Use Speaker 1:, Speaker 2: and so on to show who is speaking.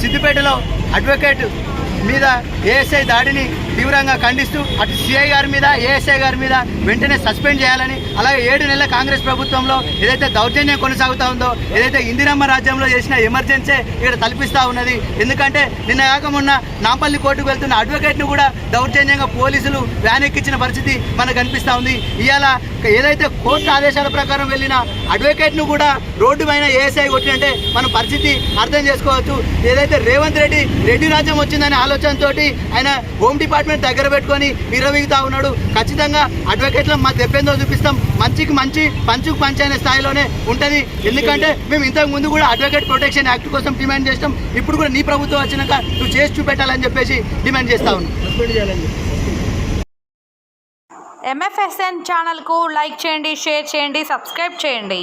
Speaker 1: సిద్దిపేటలో అడ్వకేట్ మీద ఏఎస్ఐ దాడిని తీవ్రంగా ఖండిస్తూ అటు సిఐ గారి మీద ఏఎస్ఐ గారి మీద వెంటనే సస్పెండ్ చేయాలని అలాగే ఏడు నెలల కాంగ్రెస్ ప్రభుత్వంలో ఏదైతే దౌర్జన్యం కొనసాగుతూ ఉందో ఏదైతే ఇందిరమ్మ రాజ్యంలో చేసిన ఎమర్జెన్సీ ఇక్కడ తలపిస్తూ ఉన్నది. ఎందుకంటే నిన్న కాక మొన్న నాంపల్లి కోర్టుకు వెళ్తున్న అడ్వకేట్ను కూడా దౌర్జన్యంగా పోలీసులు వ్యాన్ ఎక్కించిన పరిస్థితి మనకు కనిపిస్తూ ఉంది. ఇవాళ ఏదైతే కోర్టు ఆదేశాల ప్రకారం వెళ్ళిన అడ్వకేట్ను కూడా రోడ్డు పైన ఏఎస్ఐ కొట్టినంటే మన పరిస్థితి అర్థం చేసుకోవచ్చు. ఏదైతే రేవంత్ రెడ్డి రెడ్డి రాజ్యం వచ్చిందనే ఆలోచనతోటి ఆయన హోమ్ డిపార్ట్మెంట్ దగ్గర పెట్టుకొని విరవీగుతా ఉన్నాడు. ఖచ్చితంగా అడ్వకేట్ల మా దెబ్బేందో చూపిస్తాం. మంచికి మంచి పంచుకు పంచి అనే స్థాయిలోనే ఉంటుంది. ఎందుకంటే మేము ఇంతకు ముందు కూడా అడ్వకేట్ ప్రొటెక్షన్ యాక్ట్ కోసం డిమాండ్ చేస్తాం ఇప్పుడు కూడా నీ ప్రభుత్వం వచ్చినాక నువ్వు చేసి చూపెట్టాలని చెప్పేసి డిమాండ్ చేస్తా ఉన్నాం.
Speaker 2: ఎంఎఫ్ఎస్ఎన్ ఛానల్కు లైక్ చేయండి షేర్ చేయండి సబ్స్క్రైబ్ చేయండి.